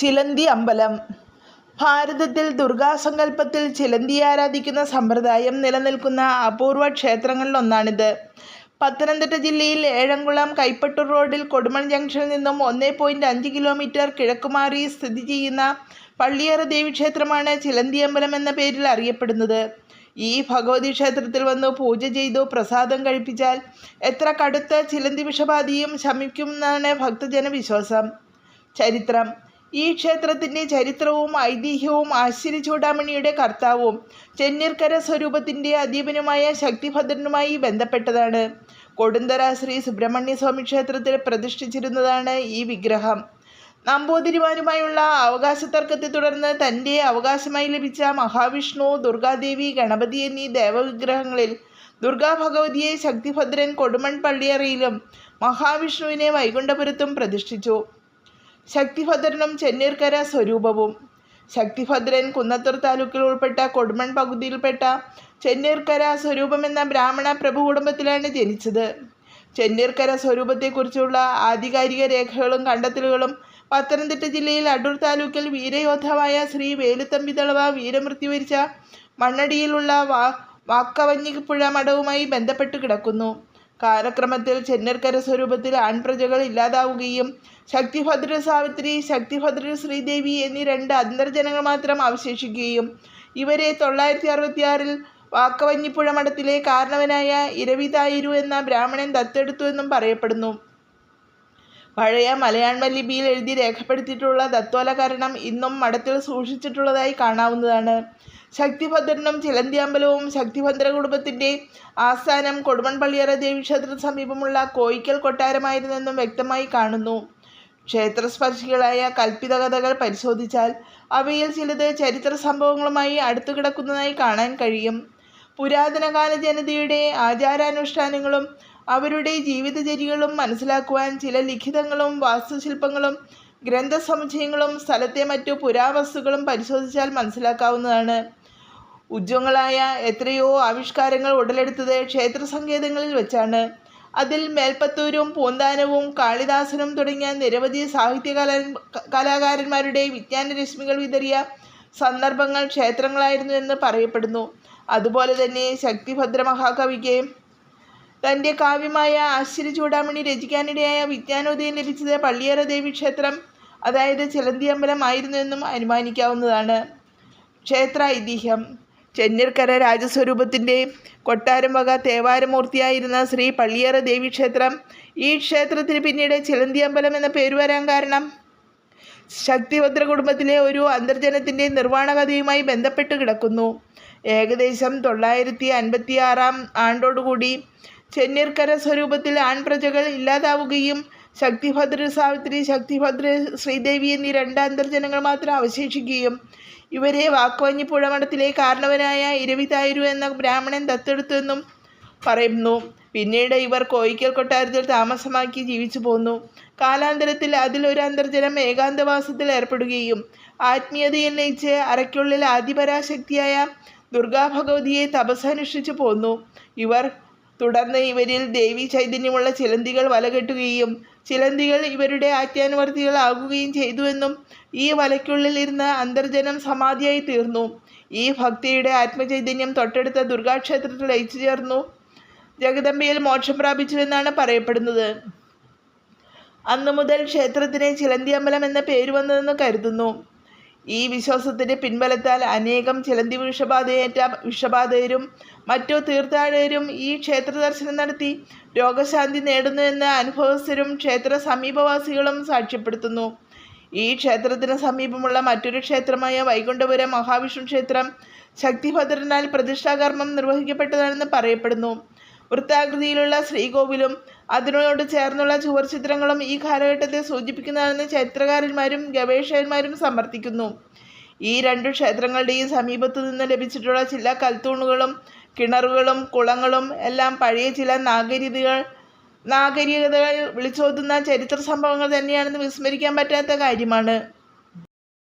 ചിലന്തി അമ്പലം ഭാരതത്തിൽ ദുർഗാസങ്കല്പത്തിൽ ചിലന്തി ആരാധിക്കുന്ന സമ്പ്രദായം നിലനിൽക്കുന്ന അപൂർവ ക്ഷേത്രങ്ങളിലൊന്നാണിത്. പത്തനംതിട്ട ജില്ലയിൽ ഏഴംകുളം കൈപ്പട്ടൂർ റോഡിൽ കൊടുമൺ ജംഗ്ഷനിൽ നിന്നും ഒന്നേ പോയിന്റ് അഞ്ച് കിലോമീറ്റർ കിഴക്കുമാറി സ്ഥിതി ചെയ്യുന്ന പള്ളിയറ ദേവീക്ഷേത്രമാണ് ചിലന്തിയമ്പലം എന്ന പേരിൽ അറിയപ്പെടുന്നത്. ഈ ഭഗവതി ക്ഷേത്രത്തിൽ വന്ന് പൂജ ചെയ്തു പ്രസാദം കഴിപ്പിച്ചാൽ എത്ര കടുത്ത ചിലന്തി വിഷബാധയും ശമിക്കുമെന്നാണ് ഭക്തജന വിശ്വാസം ചരിത്രം ഈ ക്ഷേത്രത്തിന്റെ ചരിത്രവും ഐതിഹ്യവും ആശ്ചര്യ ചൂടാമണിയുടെ കർത്താവും ചെന്നീർക്കര സ്വരൂപത്തിന്റെ അധീപനുമായ ശക്തിഭദ്രനുമായി ബന്ധപ്പെട്ടതാണ്. കൊടുന്തറ ശ്രീ സുബ്രഹ്മണ്യസ്വാമി ക്ഷേത്രത്തിൽ പ്രതിഷ്ഠിച്ചിരുന്നതാണ് ഈ വിഗ്രഹം. നമ്പൂതിരിമാരുമായുള്ള അവകാശ തർക്കത്തെ തുടർന്ന് തന്റെ അവകാശമായി ലഭിച്ച മഹാവിഷ്ണു, ദുർഗാദേവി, ഗണപതി എന്നീ ദേവവിഗ്രഹങ്ങളിൽ ദുർഗാഭഗവതിയെ ശക്തിഭദ്രൻ കൊടുമൺ പള്ളിയറയിലും മഹാവിഷ്ണുവിനെ വൈകുണ്ഠപുരത്തും പ്രതിഷ്ഠിച്ചു. ശക്തിഭദ്രനും ചെന്നീർക്കര സ്വരൂപവും ശക്തിഭദ്രൻ കുന്നത്തൂർ താലൂക്കിൽ ഉൾപ്പെട്ട കൊടുമൺ പകുതിയിൽപ്പെട്ട ചെന്നീർക്കര സ്വരൂപം എന്ന ബ്രാഹ്മണ പ്രഭു കുടുംബത്തിലാണ് ജനിച്ചത്. ചെന്നീർക്കര സ്വരൂപത്തെക്കുറിച്ചുള്ള ആധികാരിക രേഖകളും കണ്ടെത്തലുകളും പത്തനംതിട്ട ജില്ലയിൽ അടൂർ താലൂക്കിൽ വീരയോദ്ധാവായ ശ്രീ വേലുത്തമ്പിദളവ വീരമൃത്യു വരിച്ച മണ്ണടിയിലുള്ള വാ വാക്കവഞ്ഞിപ്പുഴ മഠവുമായി ബന്ധപ്പെട്ട് കിടക്കുന്നു. കാലക്രമത്തിൽ ചെന്നർക്കര സ്വരൂപത്തിൽ ആൺപ്രജകൾ ഇല്ലാതാവുകയും ശക്തിഭദ്ര സാവിത്രി, ശക്തിഭദ്ര ശ്രീദേവി എന്നീ രണ്ട് അന്തർജനങ്ങൾ മാത്രം അവശേഷിക്കുകയും ഇവരെ തൊള്ളായിരത്തി അറുപത്തിയാറിൽ വാക്കവഞ്ഞിപ്പുഴ മഠത്തിലെ കാരണവനായ ഇരവിതായിരു എന്ന ബ്രാഹ്മണൻ ദത്തെടുത്തു എന്നും പറയപ്പെടുന്നു. പഴയ മലയാളം ലിപിയിൽ എഴുതി രേഖപ്പെടുത്തിയിട്ടുള്ള ദത്തോലകരണം ഇന്നും മഠത്തിൽ സൂക്ഷിച്ചിട്ടുള്ളതായി കാണാവുന്നതാണ്. ശക്തിഭദ്രനും ചിലന്തിയമ്പലവും ശക്തിഭദ്ര കുടുംബത്തിന്റെ ആസ്ഥാനം കൊടുമൺപള്ളിയറ ദേവീക്ഷേത്രത്തിന് സമീപമുള്ള കോയിക്കൽ കൊട്ടാരമായിരുന്നെന്നും വ്യക്തമായി കാണുന്നു. ക്ഷേത്രസ്പർശികളായ കൽപ്പിത കഥകൾ പരിശോധിച്ചാൽ അവയിൽ ചിലത് ചരിത്ര സംഭവങ്ങളുമായി അടുത്തു കിടക്കുന്നതായി കാണാൻ കഴിയും. പുരാതനകാല ജനതയുടെ ആചാരാനുഷ്ഠാനങ്ങളും അവരുടെ ജീവിതചര്യകളും മനസ്സിലാക്കുവാൻ ചില ലിഖിതങ്ങളും വാസ്തുശില്പങ്ങളും ഗ്രന്ഥസമുച്ചയങ്ങളും സ്ഥലത്തെ മറ്റു പുരാവസ്തുക്കളും പരിശോധിച്ചാൽ മനസ്സിലാക്കാവുന്നതാണ്. ഉജ്ജ്വങ്ങളായ എത്രയോ ആവിഷ്കാരങ്ങൾ ഉടലെടുത്തത് ക്ഷേത്ര സങ്കേതങ്ങളിൽ വെച്ചാണ് അതിൽ മേൽപ്പത്തൂരും പൂന്താനവും കാളിദാസനും തുടങ്ങിയ നിരവധി സാഹിത്യകല കലാകാരന്മാരുടെ വിജ്ഞാന രശ്മികൾ വിതറിയ സന്ദർഭങ്ങൾ ക്ഷേത്രങ്ങളായിരുന്നു എന്ന് പറയപ്പെടുന്നു. അതുപോലെതന്നെ ശക്തിഭദ്രമഹാകവിക്ക് തന്റെ കാവ്യമായ ആശ്ചര്യചൂഡാമണി രചിക്കാനിടയായ വിജ്ഞാനോദയം ലഭിച്ചത് പള്ളിയേറ ദേവി ക്ഷേത്രം അതായത് ചിലന്തിയമ്പലം ആയിരുന്നു എന്നും അനുമാനിക്കാവുന്നതാണ്. ക്ഷേത്ര ഐതിഹ്യം ചെന്നീർക്കര രാജസ്വരൂപത്തിന്റെ കൊട്ടാരം വക തേവാരമൂർത്തിയായിരുന്ന ശ്രീ പള്ളിയേറ ദേവി ക്ഷേത്രം ഈ ക്ഷേത്രത്തിന് പിന്നീട് ചിലന്തി അമ്പലം എന്ന പേര് വരാൻ കാരണം ശക്തിഭദ്ര കുടുംബത്തിലെ ഒരു അന്തർജനത്തിന്റെ നിർവാണകഥയുമായി ബന്ധപ്പെട്ട് കിടക്കുന്നു. ഏകദേശം തൊള്ളായിരത്തി അൻപത്തി ആറാം ആണ്ടോടുകൂടി ചെന്നീർക്കര സ്വരൂപത്തിൽ ആൺപ്രജകൾ ഇല്ലാതാവുകയും ശക്തിഭദ്ര സാവിത്രി, ശക്തിഭദ്ര ശ്രീദേവി എന്നീ രണ്ട് അന്തർജനങ്ങൾ മാത്രം അവശേഷിക്കുകയും ഇവരെ വാക്കുവഞ്ഞി പുഴമണത്തിലെ കാരണവനായ ഇരവിതായിരു എന്ന ബ്രാഹ്മണൻ ദത്തെടുത്തെന്നും പറയുന്നു. പിന്നീട് ഇവർ കോയിക്കൽ കൊട്ടാരത്തിൽ താമസമാക്കി ജീവിച്ചു പോന്നു കാലാന്തരത്തിൽ അതിൽ ഒരു അന്തർജനം ഏകാന്തവാസത്തിൽ ഏർപ്പെടുകയും ആത്മീയതയിൽ നയിച്ച് അരയ്ക്കുള്ളിൽ ആദിപരാശക്തിയായ ദുർഗാഭഗവതിയെ തപസ്സനുഷ്ഠിച്ചു പോന്നു. ഇവർ തുടർന്ന് ഇവരിൽ ദേവി ചൈതന്യമുള്ള ചിലന്തികൾ വലകെട്ടുകയും ചിലന്തികൾ ഇവരുടെ ആജ്ഞാനുവർത്തികൾ ആകുകയും ചെയ്തു എന്നും ഈ വലയ്ക്കുള്ളിൽ ഇരുന്ന അന്തർജനം സമാധിയായി തീർന്നു. ഈ ഭക്തിയുടെ ആത്മചൈതന്യം തൊട്ടടുത്ത ദുർഗാക്ഷേത്രത്തിൽ ലയിച്ചുചേർന്നു ജഗദമ്പയിൽ മോക്ഷം പ്രാപിച്ചുവെന്നാണ് പറയപ്പെടുന്നത് അന്നു മുതൽ ക്ഷേത്രത്തിന് ചിലന്തിയമ്പലം എന്ന പേര് വന്നതെന്ന് കരുതുന്നു. ഈ വിശ്വാസത്തിന്റെ പിൻബലത്താൽ അനേകം ചിലന്തി വിഷബാധയേറ്റ വിഷബാധിതരും മറ്റു തീർത്ഥാടകരും ഈ ക്ഷേത്ര ദർശനം നടത്തി രോഗശാന്തി നേടുന്നു എന്ന അനുഭവസ്ഥരും ക്ഷേത്ര സമീപവാസികളും സാക്ഷ്യപ്പെടുത്തുന്നു. ഈ ക്ഷേത്രത്തിന് സമീപമുള്ള മറ്റൊരു ക്ഷേത്രമായ വൈകുണ്ഠപുരം മഹാവിഷ്ണു ക്ഷേത്രം ശക്തിഭദ്രനാൽ പ്രതിഷ്ഠാകർമ്മം നിർവഹിക്കപ്പെട്ടതാണെന്ന് പറയപ്പെടുന്നു. വൃത്താകൃതിയിലുള്ള ശ്രീകോവിലും അതിനോട് ചേർന്നുള്ള ചുവർച്ചിത്രങ്ങളും ഈ കാലഘട്ടത്തെ സൂചിപ്പിക്കുന്നതാണെന്ന് ചരിത്രകാരന്മാരും ഗവേഷകന്മാരും സമർത്ഥിക്കുന്നു. ഈ രണ്ടു ക്ഷേത്രങ്ങളുടെയും സമീപത്തു നിന്ന് ലഭിച്ചിട്ടുള്ള ചില കൽത്തൂണുകളും കിണറുകളും കുളങ്ങളും എല്ലാം പഴയ ചില നാഗരികതകൾ വിളിച്ചോതുന്ന ചരിത്ര സംഭവങ്ങൾ തന്നെയാണെന്ന് വിസ്മരിക്കാൻ പറ്റാത്ത കാര്യമാണ്.